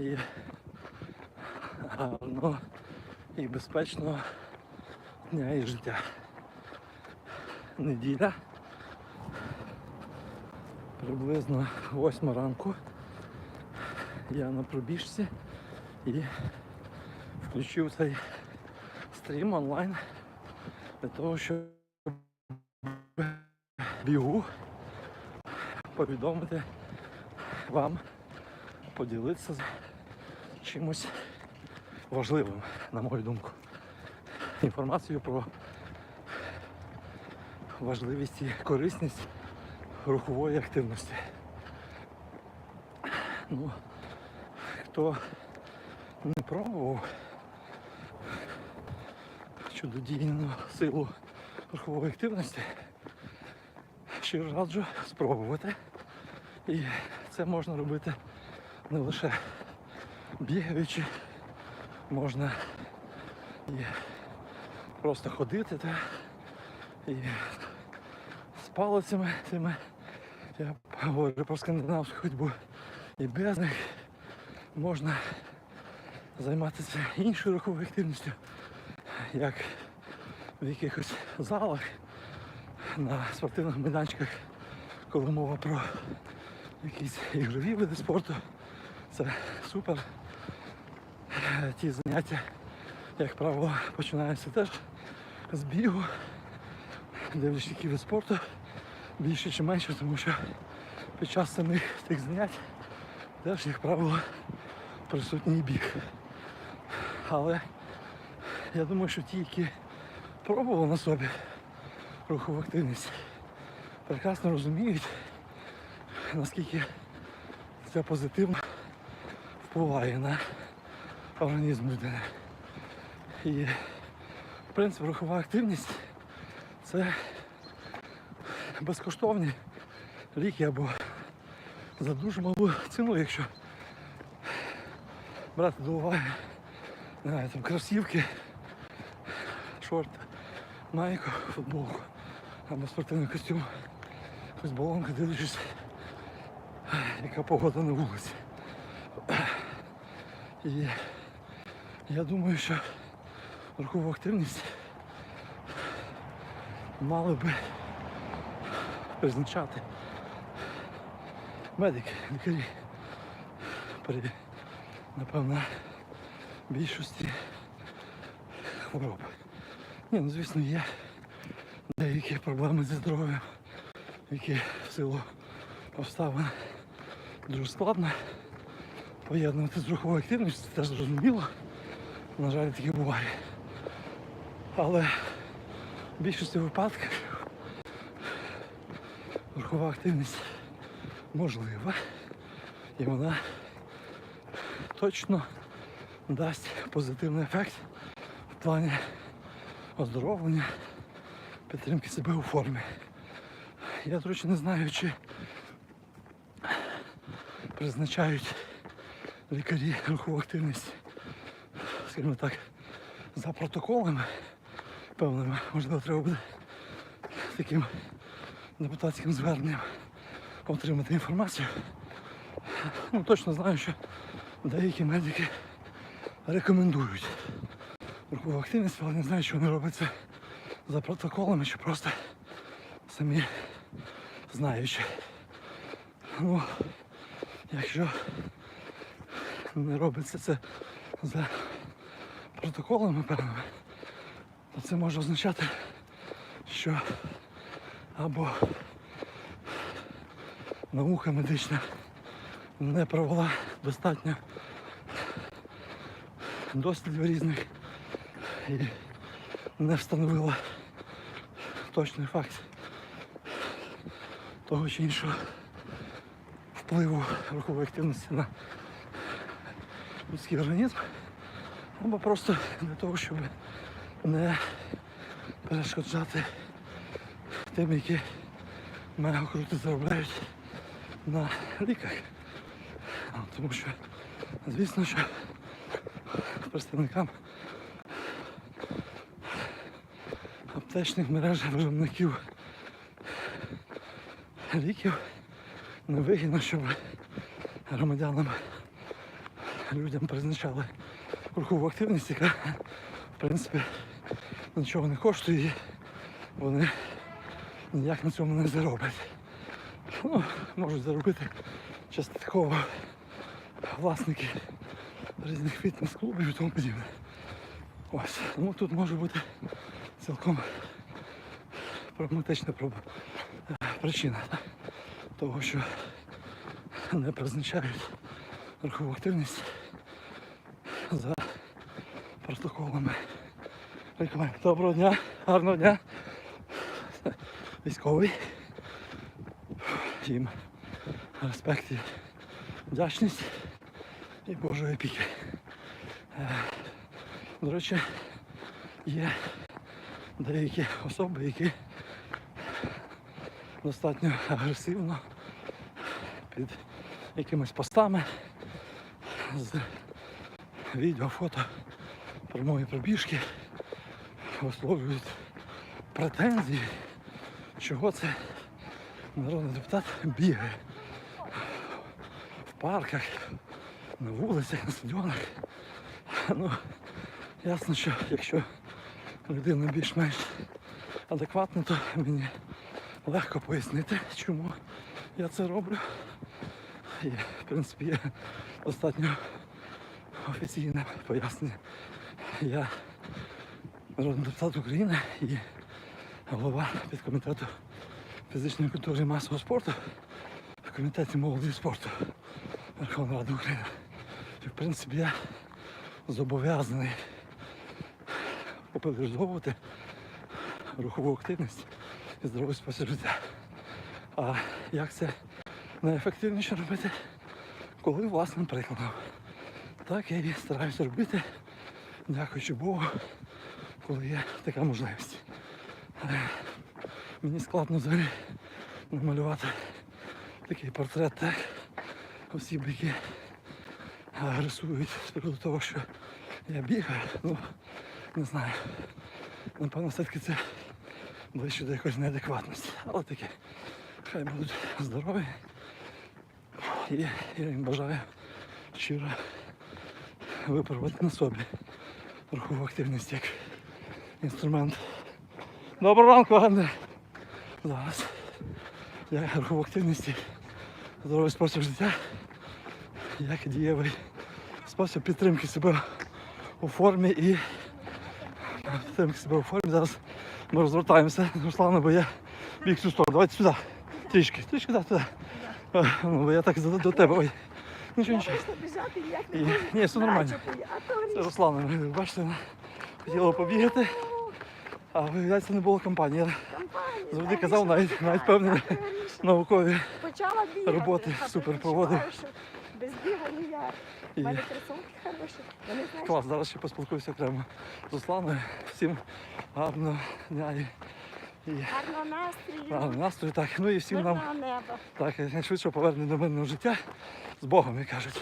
і гарного і безпечного дня і життя. Неділя. Приблизно 8 ранку. Я на пробіжці і включив цей стрім онлайн для того, щоб бігу повідомити вам, поділитися з чимось важливим, на мою думку. Інформацію про важливість і корисність рухової активності. Ну, хто не пробував чудодійну силу рухової активності, щиро раджу спробувати. І це можна робити не лише бігаючи, можна і просто ходити та і з палицями цими. Я говорю про скандинавську ходьбу і без них можна займатися іншою руховою активністю, як в якихось залах, на спортивних майданчиках, коли мова про якісь ігрові види спорту. Це супер. Ті заняття, як правило, починаються теж з бігу, дивлячись, які вид спорту, більше чи менше, тому що під час самих тих занять теж, як правило, присутній біг. Але я думаю, що ті, які пробували на собі рухову активність, прекрасно розуміють, наскільки це позитивно впливає на організм людини. І в принципі рухова активність це безкоштовні ліки або за дуже малу ціну, якщо брати до уваги не знаю, там, кросівки, шорти, майку, футболку або спортивний костюм, якусь балонка, дивлячись, яка погода на вулиці. І я думаю, що рухову активність мали би призначати медики, лікарі при, напевно, більшості хвороб. Ні, ну звісно, є деякі проблеми зі здоров'ям, які в силу обставин дуже складно поєднувати з руховою активністю, це теж зрозуміло. На жаль, таке буває. Але в більшості випадків рухова активність можлива і вона точно дасть позитивний ефект в плані оздоровлення, підтримки себе у формі. Я, до речі, не знаю, чи призначають лікарі рухову активність, скажімо так, за протоколами певними, можливо, треба буде таким депутатським зверненням отримати інформацію. Ну, точно знаю, що деякі медики рекомендують рухову активність, але не знаю, чи вони роблять це за протоколами, чи просто самі знаючи. Ну, якщо не робиться це за протоколами певними, то це може означати, що або наука медична не провела достатньо дослідів різних і не встановила точний факт того чи іншого впливу рухової активності на людський організм, або просто для того, щоб не перешкоджати тим, які мега круто заробляють на ліках. Тому що, звісно, що представникам аптечних мереж виробників ліків невигідно, щоб громадянам людям призначали рухову активність, яка в принципі нічого не коштує, і вони ніяк на цьому не зароблять. Ну, можуть заробити частково власники різних фітнес-клубів і тому подібне. Ось, тому тут може бути цілком прагматична причина того, що не призначають рухову активність протоколами. Доброго дня, гарного дня. Військовий. Їм респект і вдячність і Божої опіки. Е, До речі, є деякі особи, які достатньо агресивно під якимись постами з відео, фото про мої пробіжки висловлюють претензії, чого це народний депутат бігає в парках, на вулицях, на стадіонах. Ну, ясно, що якщо людина більш-менш адекватна, то мені легко пояснити, чому я це роблю. І, в принципі, є достатньо офіційне пояснення. Я народний депутат України і голова підкомітету фізичної культури і масового спорту в комітеті молоді і спорту Верховної Ради України. І, в принципі, я зобов'язаний популяризовувати рухову активність і здоровий спосіб життя. А як це найефективніше робити, коли власним прикладом. Так я і стараюся робити, дякуючи Богу, коли є така можливість. Мені складно взагалі намалювати такий портрет так, осіб, які агресують з приводу того, що я бігаю. Ну, не знаю. Напевно, все-таки це ближче до якоїсь неадекватності. Але таке. Хай будуть здорові. І я їм бажаю щиро випробувати на собі рухову активність як інструмент. Доброго ранку, Ганне. Зараз я рухову активність здоровий спосіб життя як дієвий спосіб підтримки себе у формі і підтримки себе у формі. Зараз ми розвертаємося, Руслана, бо я біг цю сторону. Давайте сюди. Трішки, трішки да, туди. Е, Ну, бо я так до тебе. Ой. Нічого, нічого. Біжати, ніяк І- можу. ні, все нормально. Це Руслана, ви бачите, вона хотіла побігати, а виявляється не було компанії. Я компанія. Завжди та, казав, вийшла навіть- навіть певні. Наукові Почала бігати. роботи а супер проводив. що Без бігу ніяк. У І мене кросовки хороші. Вони знаєш, клас, зараз ще поспілкуюся окремо з Русланою. Всім гарного дня і, і гарного настрою, гарного настрою. Так, ну і всім нам мирного неба. так, найшвидшого повернення до мирного життя з Богом, як кажуть.